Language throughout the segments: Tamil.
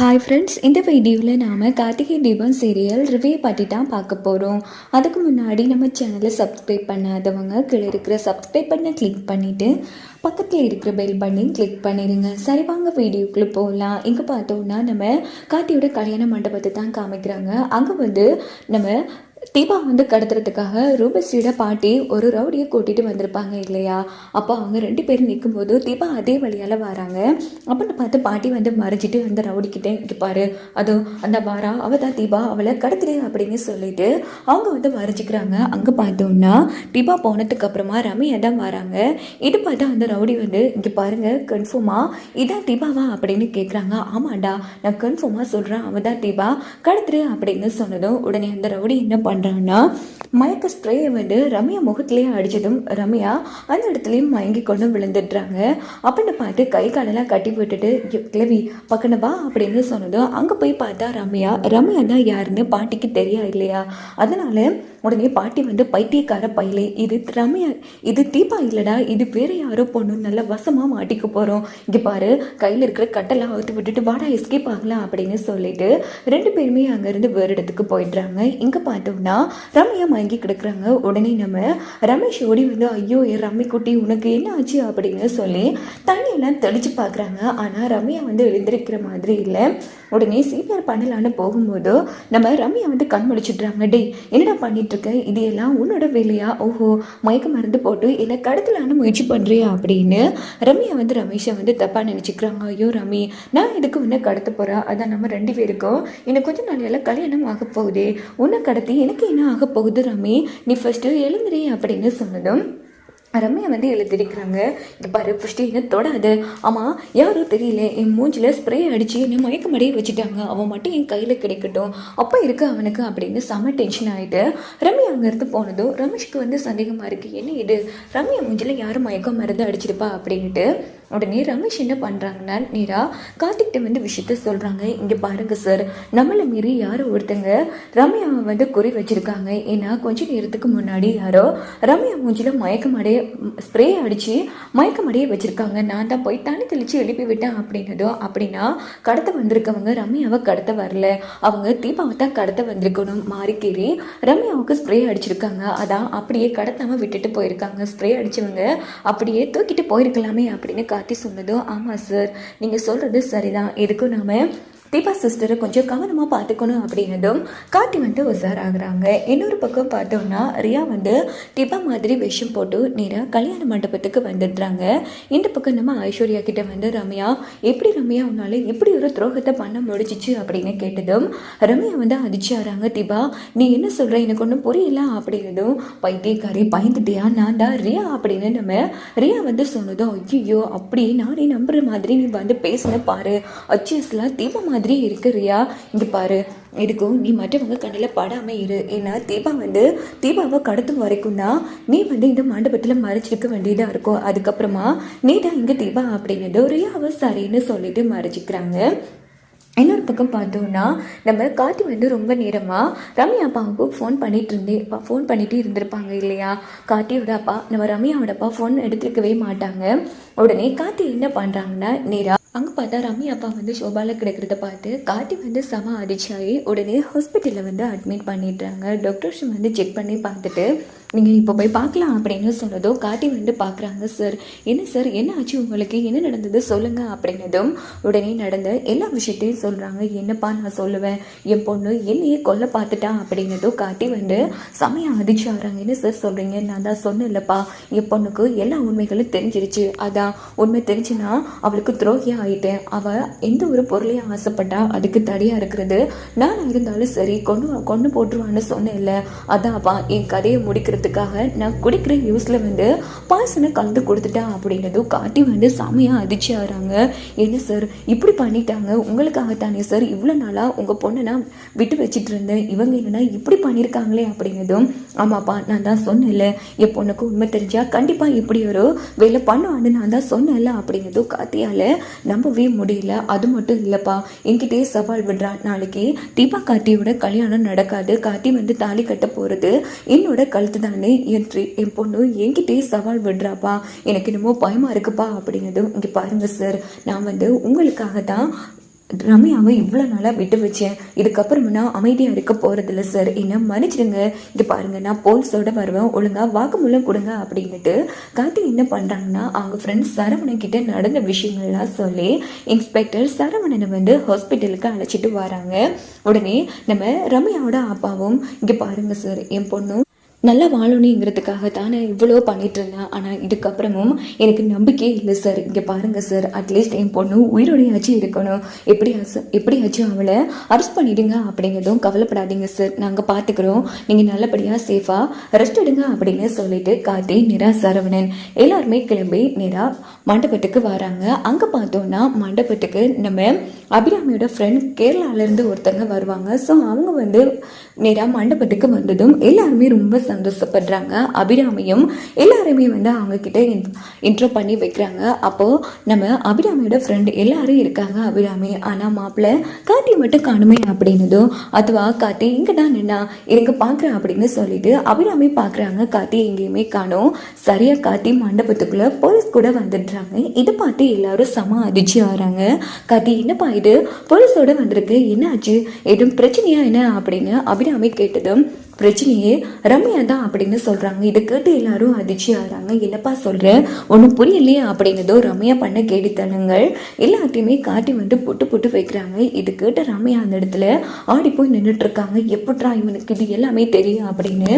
ஹாய் ஃப்ரெண்ட்ஸ் இந்த வீடியோவில் நாம் கார்த்திகை தீபம் சீரியல் ரிவ்யூ பற்றி தான் பார்க்க போகிறோம் அதுக்கு முன்னாடி நம்ம சேனலை சப்ஸ்கிரைப் பண்ணாதவங்க கீழே இருக்கிற சப்ஸ்கிரைப் பண்ண கிளிக் பண்ணிவிட்டு பக்கத்தில் இருக்கிற பெல் பண்ணி கிளிக் பண்ணிடுங்க சரி வாங்க வீடியோக்குள்ளே போகலாம் இங்கே பார்த்தோம்னா நம்ம கார்த்தியோட கல்யாண மண்டபத்தை தான் காமிக்கிறாங்க. அங்கே வந்து நம்ம தீபா வந்து கடத்துறதுக்காக ரூபஸ்ரீயோட பாட்டி ஒரு ரவுடியை கூட்டிகிட்டு வந்திருப்பாங்க இல்லையா? அப்போ அவங்க ரெண்டு பேரும் நிற்கும்போது தீபா அதே வழியால் வராங்க. அப்படின்னு பார்த்து பாட்டி வந்து மறைஞ்சிட்டு அந்த ரவுடிக்கிட்டே இங்கே பாரு அந்த வாரா அவ தான் தீபா அவளை கடத்துடு அப்படின்னு சொல்லிட்டு அவங்க வந்து மறைஞ்சிக்கிறாங்க. அங்கே பார்த்தோம்னா தீபா போனதுக்கப்புறமா ரம்யா தான் வராங்க. இது பார்த்தா அந்த ரவுடி வந்து இங்கே பாருங்கள் கன்ஃபார்மாக இதான் தீபாவா அப்படின்னு கேட்குறாங்க ஆமாண்டா நான் கன்ஃபார்மாக சொல்கிறேன் அவள் தான் தீபா கடத்துரு அப்படின்னு சொன்னதும் உடனே அந்த ரவுடி என்ன பண்ணுறான்னா மயக்க ஸ்ப்ரேயை வந்து ரம்யா முகத்துலேயே அடித்ததும் ரம்யா அந்த இடத்துலையும் மயங்கி கொண்டு விழுந்துடுறாங்க. அப்படின்னு பார்த்து கை காலெல்லாம் கட்டி போட்டுட்டு கிளவி கிழவி வா அப்படின்னு சொன்னதும் அங்கே போய் பார்த்தா ரம்யா ரம்யா தான் யாருன்னு பாட்டிக்கு தெரியா இல்லையா? அதனால உடனே பாட்டி வந்து பைத்தியக்கார பையலே. இது ரம்யா இது தீபா இல்லைடா இது வேற யாரோ பொண்ணு நல்லா வசமாக மாட்டிக்க போகிறோம் இங்கே பாரு கையில் இருக்கிற கட்டெல்லாம் அவுத்து விட்டுட்டு வாடா எஸ்கேப் ஆகலாம் அப்படின்னு சொல்லிட்டு ரெண்டு பேருமே அங்கேருந்து வேறு இடத்துக்கு போயிடுறாங்க. இங்கே பார்த்தோம்னா ரம்யா மயங்கி கிடக்குறாங்க. உடனே நம்ம ரமேஷ் ஓடி வந்து ஐயோ என் ரம்மி குட்டி உனக்கு என்ன ஆச்சு? அப்படின்னு சொல்லி தண்ணியெல்லாம் தெளிச்சு பார்க்குறாங்க. ஆனால் ரம்யா வந்து எழுந்திருக்கிற மாதிரி இல்லை. உடனே சிபிஆர் பண்ணலான்னு போகும்போது நம்ம ரம்யா வந்து கண் முழிச்சிடுறாங்க. டேய் என்னடா பண்ணிட்டு இருக்க இது எல்லாம் உன்னோட வேலையா? ஓஹோ மயக்க மருந்து போட்டு என்னை கடத்தலான முயற்சி பண்ணுறியா அப்படின்னு ரம்யா வந்து ரமேஷை வந்து தப்பாக நினச்சிக்கிறாங்க. ஐயோ ரமி நான் எதுக்கு உன்னை கடத்த போகிறேன் அதான் நம்ம ரெண்டு பேருக்கும் எனக்கு கொஞ்சம் நாளையில கல்யாணம் ஆக போகுதே. உன்னை கடத்தி எனக்கு என்ன ஆக போகுது ரமி? நீ ஃபஸ்ட்டு எழுந்துறி அப்படின்னு சொன்னதும் ரம்யா வந்து எழுதிருக்கிறாங்க இது பாரு ஃபஸ்ட்டு என்ன தொடாது. ஆமாம் யாரும் தெரியல என் மூஞ்சில் ஸ்ப்ரே அடித்து என்னை மயக்கமடைய வச்சுட்டாங்க. அவன் மட்டும் என் கையில் கிடைக்கட்டும். அப்போ இருக்கு அவனுக்கு அப்படின்னு செம டென்ஷன் ஆகிட்டு ரம்யா அங்கேருந்து போனதும் ரமேஷ்க்கு வந்து சந்தேகமாக இருக்குது என்ன இது? ரம்யா மூஞ்சில் யாரும் மயக்கம் மருந்து அடிச்சிருப்பா? அப்படின்ட்டு உடனே ரமேஷ் என்ன பண்ணுறாங்கன்னா நேராக கார்த்திக்கிட்ட வந்து விஷயத்த சொல்கிறாங்க இங்கே பாருங்க சார் நம்மளை மீறி யாரோ ஒருத்தங்க ரம்யாவை வந்து குறி வச்சுருக்காங்க. ஏன்னா கொஞ்ச நேரத்துக்கு முன்னாடி யாரோ ரம்யா மூஞ்சில் மயக்கமடைய ஸ்ப்ரே அடித்து மயக்கமடைய வச்சுருக்காங்க. நான் தான் போய் தண்ணி தெளித்து எழுப்பி விட்டேன் அப்படின்னதோ அப்படின்னா கடத்த வந்திருக்கவங்க ரம்யாவை கடத்த வரல. அவங்க தீபாவை தான் கடத்த வந்திருக்கணும். மாறிக்கேறி ரம்யாவுக்கு ஸ்ப்ரே அடிச்சிருக்காங்க. அதான் அப்படியே கடத்தாமல் விட்டுட்டு போயிருக்காங்க. ஸ்ப்ரே அடித்தவங்க அப்படியே தூக்கிட்டு போயிருக்கலாமே அப்படின்னு கார்த்தி சொன்னதும் ஆமாம் சார் நீங்கள் சொல்கிறது சரிதான். எதுக்கும் நாம தீபா சிஸ்டரை கொஞ்சம் கவனமாக பார்த்துக்கணும் அப்படின்னதும் காட்டி வந்து உஷாராகிறாங்க. இன்னொரு பக்கம் பார்த்தோம்னா ரியா வந்து தீபா மாதிரி விஷம் போட்டு நேராக கல்யாண மண்டபத்துக்கு வந்துடுறாங்க. இந்த பக்கம் நம்ம ஐஸ்வர்யா கிட்ட வந்து ரம்யா எப்படி ரம்யா உன்னால இப்படி ஒரு துரோகத்தை பண்ண முடிஞ்சிச்சு? அப்படின்னு கேட்டதும் ரம்யா வந்து அதிர்ச்சியாகிறாங்க தீபா. நீ என்ன சொல்கிற எனக்கு ஒன்றும் புரியல. அப்படின்னதும் பைத்தியக்காரி பயந்துட்டியா? நான் தான் ரியா. அப்படின்னு நம்ம ரியா வந்து சொன்னதும் ஐயோ அப்படி நானே நம்புற மாதிரி நீ வந்து பேசின பாரு. அச்சியஸ்லாம் தீபா மாதிரி இருக்கு ரியா இங்கே பாரு. இதுக்கும் நீ மற்றவங்க கண்ணில் படாமல் இரு. ஏன்னா தீபா வந்து தீபாவை கடத்தும் வரைக்கும் தான் நீ வந்து இந்த மண்டபத்தில் மறைச்சிருக்க வேண்டியதாக இருக்கும். அதுக்கப்புறமா நீ தான் இங்கே தீபா அப்படின்னது ரியாவை சரின்னு சொல்லிட்டு மறைச்சிக்கிறாங்க. இன்னொரு பக்கம் பார்த்தோம்னா நம்ம கார்த்தி வந்து ரொம்ப நேரமாக ரம்யா அப்பாவுக்கு ஃபோன் பண்ணிட்டு இருந்தே ஃபோன் பண்ணிட்டு இருந்திருப்பாங்க இல்லையா? கார்த்தியோட அப்பா நம்ம ரம்யாவோட அப்பா ஃபோன் எடுத்துருக்கவே மாட்டாங்க. உடனே கார்த்தி என்ன பண்ணுறாங்கன்னா நேராக அங்கே பார்த்தா ரம்மி அப்பா வந்து ஷோபாவில் கிடக்கிறத பார்த்து காட்டி வந்து செம அதிர்ச்சியாகி உடனே ஹாஸ்பிட்டலில் வந்து அட்மிட் பண்ணிடுறாங்க. டாக்டர்ஸ் வந்து செக் பண்ணி பார்த்துட்டு நீங்கள் இப்போ போய் பார்க்கலாம் அப்படின்னு சொன்னதும் காட்டி வந்து பார்க்குறாங்க சார் என்ன சார்? என்ன ஆச்சு உங்களுக்கு? என்ன நடந்தது? சொல்லுங்கள் அப்படின்னதும் உடனே நடந்த எல்லா விஷயத்தையும் சொல்கிறாங்க என்னப்பா நான் சொல்லுவேன்? என் பொண்ணு என்னையே கொல்ல பார்த்துட்டா? அப்படின்னதும் காட்டி வந்து செமையா அதிர்ச்சி ஆகிறாங்க என்ன சார் சொல்கிறீங்க நான் தான் சொன்னேன்லப்பா. என் பொண்ணுக்கு எல்லா உண்மைகளும் தெரிஞ்சிருச்சு. அதான் உண்மை தெரிஞ்சுன்னா அவளுக்கு துரோகியாக ஆகிட்டேன் அவள் எந்த ஒரு பொருளையும் ஆசைப்பட்டா அதுக்கு தடையாக இருக்கிறது. நான் இருந்தாலும் சரி கொண்டு கொண்டு போட்டுருவான்னு சொன்னேன்ல. அதான்ப்பா என் கதையை முடிக்கிறது முடிக்கிறதுக்காக நான் குடிக்கிற யூஸில் வந்து பாய்சனை கலந்து கொடுத்துட்டேன் அப்படின்றதும் காட்டி வந்து செமையாக அதிர்ச்சி ஆகிறாங்க. என்ன சார் இப்படி பண்ணிட்டாங்க. உங்களுக்காகத்தானே சார் இவ்வளோ நாளாக உங்கள் பொண்ணை நான் விட்டு வச்சுட்டு இருந்தேன். இவங்க என்னன்னா இப்படி பண்ணியிருக்காங்களே அப்படிங்கிறதும் ஆமாப்பா நான் தான் சொன்னேன்ல. என் பொண்ணுக்கு உண்மை தெரிஞ்சால் கண்டிப்பாக இப்படி ஒரு வேலை பண்ணுவான்னு நான் தான் சொன்னேன்ல அப்படிங்கிறதும் காத்தியால் நம்பவே முடியல. அது மட்டும் இல்லைப்பா என்கிட்டயே சவால் விடுறான் நாளைக்கு தீபா கார்த்தியோட கல்யாணம் நடக்காது. கார்த்தி வந்து தாலி கட்ட போகிறது என்னோட கழுத்து தான் என் என்று என் பொண்ணு என்கிட்டயே சவால் விடுறாப்பா. எனக்கு என்னமோ பயமாக இருக்குப்பா அப்படின்னதும் இங்கே பாருங்க சார் நான் வந்து உங்களுக்காக தான் ரம்யாவை இவ்வளோ நாளாக விட்டு வச்சேன். இதுக்கப்புறம் நான் அமைதியாக இருக்க போகிறதில்ல சார். என்ன மன்னிச்சிடுங்க. இங்கே பாருங்க நான் போலீஸோட வருவேன். ஒழுங்காக வாக்குமூலம் கொடுங்க அப்படின்ட்டு கார்த்தி என்ன பண்ணுறாங்கன்னா அவங்க ஃப்ரெண்ட்ஸ் சரவணன் கிட்ட நடந்த விஷயங்கள்லாம் சொல்லி இன்ஸ்பெக்டர் சரவணனை வந்து ஹாஸ்பிட்டலுக்கு அழைச்சிட்டு வராங்க. உடனே நம்ம ரம்யாவோட அப்பாவும் இங்கே பாருங்க சார் என் பொண்ணும் நல்லா வாழணுங்கிறதுக்காக தானே இவ்வளோ பண்ணிட்டு இருந்தேன் ஆனால் இதுக்கப்புறமும் எனக்கு நம்பிக்கையே இல்லை சார். இங்கே பாருங்கள் சார் அட்லீஸ்ட் என் பொண்ணு உயிரோடையாச்சும் இருக்கணும். எப்படியாச்சும் எப்படியாச்சும் அவளை அரெஸ்ட் பண்ணிடுங்க அப்படிங்கிறதும் கவலைப்படாதீங்க சார். நாங்கள் பார்த்துக்குறோம் நீங்கள் நல்லபடியாக சேஃபாக ரெஸ்ட் எடுங்க அப்படின்னு சொல்லிட்டு காத்தி நிரா சரவணன் எல்லாருமே கிளம்பி நிரா மண்டபத்துக்கு வராங்க. அங்கே பார்த்தோன்னா மண்டபத்துக்கு நம்ம அபிராமியோட ஃப்ரெண்ட் கேரளாவிலேருந்து ஒருத்தங்க வருவாங்க. ஸோ அவங்க வந்து நேராக மண்டபத்துக்கு வந்ததும் எல்லாருமே ரொம்ப சந்தோஷப்படுறாங்க. அபிராமியும் எல்லாருமே வந்து அவங்க கிட்ட இன்ட்ரோ பண்ணி வைக்கிறாங்க. அப்போது நம்ம அபிராமியோட ஃப்ரெண்டு எல்லாரும் இருக்காங்க. அபிராமி ஆனால் மாப்பிள்ளை கார்த்தி மட்டும் காணுமே அப்படின்னதும் அதுவா காத்தி இங்கே தான் நின்னா எனக்கு பார்க்குறேன் அப்படின்னு சொல்லிட்டு அபிராமி பார்க்குறாங்க காத்தி எங்கேயுமே காணோம். சரியாக காத்தி மண்டபத்துக்குள்ளே போலீஸ் கூட வந்துடுறாங்க. இதை பார்த்து எல்லாரும் செம அதிர்ச்சி ஆகிறாங்க. காத்தி என்னப்பா இது? போலீஸோட வந்திருக்கு. என்ன ஆச்சு எதுவும் பிரச்சனையா என்ன அப்படின்னு அபிராமி கேட்டதும் பிரச்சனையே ரம்யா தான் அப்படின்னு சொல்கிறாங்க இதை கேட்டு எல்லாரும் அதிர்ச்சி ஆகிறாங்க. என்னப்பா சொல்கிறேன் ஒன்றும் புரியலையே அப்படின்னதோ ரம்யா பண்ண கேடித்தனங்கள் எல்லாத்தையுமே காட்டி வந்து புட்டு புட்டு வைக்கிறாங்க. இது கேட்ட ரம்யா அந்த இடத்துல ஆடி போய் நின்றுட்டுருக்காங்க எப்பட்றா இவனுக்கு இது எல்லாமே தெரியும் அப்படின்னு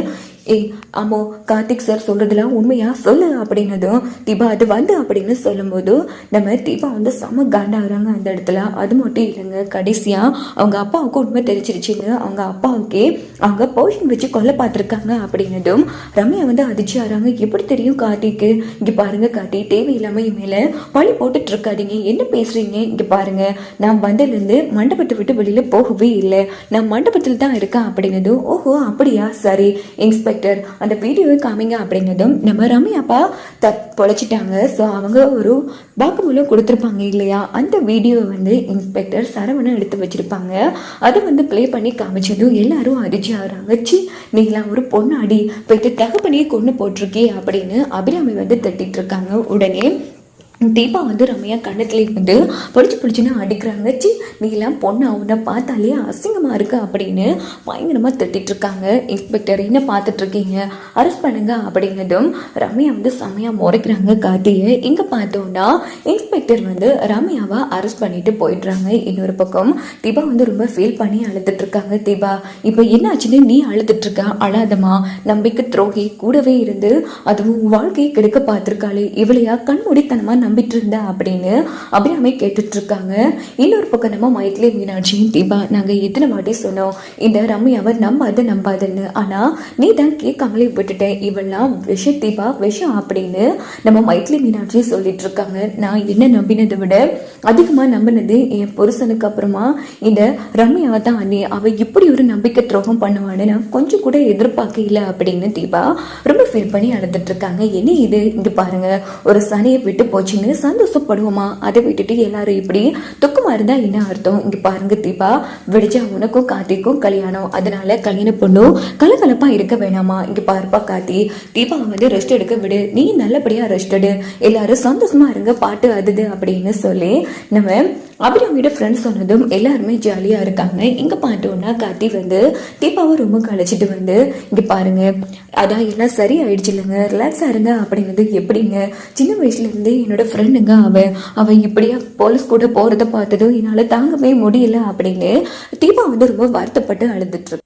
ஏய் ஆமோ கார்த்திக் சார் சொல்கிறதுலாம் உண்மையாக சொல்லு அப்படின்னதும் தீபா அது வந்து அப்படின்னு சொல்லும்போது நம்ம தீபா வந்து செம காண்டாகிறாங்க அந்த இடத்துல. அது மட்டும் இல்லைங்க கடைசியாக அவங்க அப்பாவுக்கு உண்மை தெரிச்சிருச்சுன்னு அவங்க அப்பாவுக்கே அவங்க போஷன் வச்சு கொல்ல பார்த்துருக்காங்க அப்படின்னதும் ரம்யா வந்து அதிர்ச்சி ஆகிறாங்க எப்படி தெரியும் கார்த்திக்கு? இங்கே பாருங்கள் கார்த்தி தேவையில்லாமல் என் மேல பழி போட்டுட்டு இருக்காதீங்க. என்ன பேசுகிறீங்க இங்கே பாருங்கள் நான் வந்ததுலேருந்து மண்டபத்தை விட்டு வெளியில் போகவே இல்லை. நான் மண்டபத்தில் தான் இருக்கேன் அப்படின்னதும் ஓஹோ அப்படியா? சரி இன்ஸ்பெக்டர் அந்த வீடியோவை காமிங்க அப்படிங்கிறதும் நம்ம ரம்யாப்பா த பொழைச்சிட்டாங்க. ஸோ அவங்க ஒரு வாக்குமூலம் கொடுத்துருப்பாங்க இல்லையா? அந்த வீடியோவை வந்து இன்ஸ்பெக்டர் சரவணன் எடுத்து வச்சிருப்பாங்க. அதை வந்து ப்ளே பண்ணி காமிச்சதும் எல்லாரும் அதிர்ச்சி ஆகிறாங்க. சி நீங்களாம் ஒரு பொண்ணு அடி போயிட்டு தகப்பனையே கொண்டு போட்டிருக்கே அப்படின்னு அபிராமி வந்து தட்டிட்டு இருக்காங்க. உடனே தீபா வந்து ரம்யா கண்ணத்துலேயே வந்து பிடிச்சி பிடிச்சின்னு அடிக்கிறாங்க. சி நீலாம் பொண்ணு? அவனை பார்த்தாலே அசிங்கமாக இருக்கு அப்படின்னு பயங்கரமாக திட்டிருக்காங்க இருக்காங்க. இன்ஸ்பெக்டர் என்ன பார்த்துட்ருக்கீங்க அரெஸ்ட் பண்ணுங்க அப்படிங்கிறதும் ரம்யா வந்து செம்மையாக முறைக்கிறாங்க கார்த்தியை இங்கே பார்த்தோன்னா இன்ஸ்பெக்டர் வந்து ரம்யாவை அரெஸ்ட் பண்ணிட்டு போயிடுறாங்க. இன்னொரு பக்கம் தீபா வந்து ரொம்ப ஃபீல் பண்ணி அழுதுட்ருக்காங்க தீபா இப்போ என்ன ஆச்சுன்னு நீ அழுதுட்ருக்க அழாதமா நம்பிக்கை துரோகி கூடவே இருந்து அதுவும் வாழ்க்கையை கெடுக்க பார்த்துருக்காளே. இவளையா கண்மூடித்தனமா நம்பிட்டு இருந்தா அப்படின்னு அபிராமி கேட்டுட்ருக்காங்க இன்னொரு பக்கம் நம்ம மைத்லி மீனாட்சியும் தீபா நாங்கள் எத்தனை வாட்டி சொன்னோம் இந்த ரம்யாவை அதை நம்பாதுன்னு. ஆனால் நீ தான் கேட்காமலே விட்டுட்டேன் இவெல்லாம் விஷ தீபா விஷம் அப்படின்னு நம்ம மைக்லி மீனாட்சி சொல்லிட்டு இருக்காங்க நான் என்ன நம்பினதை விட அதிகமாக நம்பினது என் புருஷனுக்கு அப்புறமா இந்த ரம்யாவை தான் அண்ணி. அவள் இப்படி ஒரு நம்பிக்கை துரோகம் பண்ணுவான்னு நான் கொஞ்சம் கூட எதிர்பார்க்க இல்லை அப்படின்னு தீபா ரொம்ப ஃபீல் பண்ணி அழுதுட்டு இருக்காங்க என்ன இது? இங்கே பாருங்க ஒரு சனியை விட்டு போச்சு போச்சுன்னு சந்தோஷப்படுவோமா? அதை விட்டுட்டு எல்லாரும் இப்படி துக்கமாக இருந்தால் என்ன அர்த்தம்? இங்கே பாருங்க தீபா விடிஞ்சா உனக்கும் கார்த்திக்கும் கல்யாணம். அதனால கல்யாணம் பொண்ணும் கலகலப்பாக இருக்க வேணாமா? இங்கே பாருப்பா கார்த்தி தீபா வந்து ரெஸ்ட் எடுக்க விடு. நீ நல்லபடியாக ரெஸ்ட் எடு. எல்லாரும் சந்தோஷமா இருங்க பாட்டு அதுது அப்படின்னு சொல்லி நம்ம அபிராமியோட ஃப்ரெண்ட்ஸ் சொன்னதும் எல்லாருமே ஜாலியாக இருக்காங்க. இங்கே பார்த்தோன்னா கார்த்தி வந்து தீபாவை ரொம்ப கழிச்சிட்டு வந்து இங்கே பாருங்க அதான் எல்லாம் சரி ஆயிடுச்சு இல்லைங்க இருங்க ஆயிருங்க அப்படிங்கிறது எப்படிங்க? சின்ன வயசுலேருந்து என்னோட ஃப்ரெண்டுங்க அவன் அவன் இப்படியா போலீஸ் கூட போகிறத பார்த்ததும் என்னால் தாங்கவே முடியல அப்படின்னு தீபா வந்து ரொம்ப வருத்தப்பட்டு அழுதுட்டு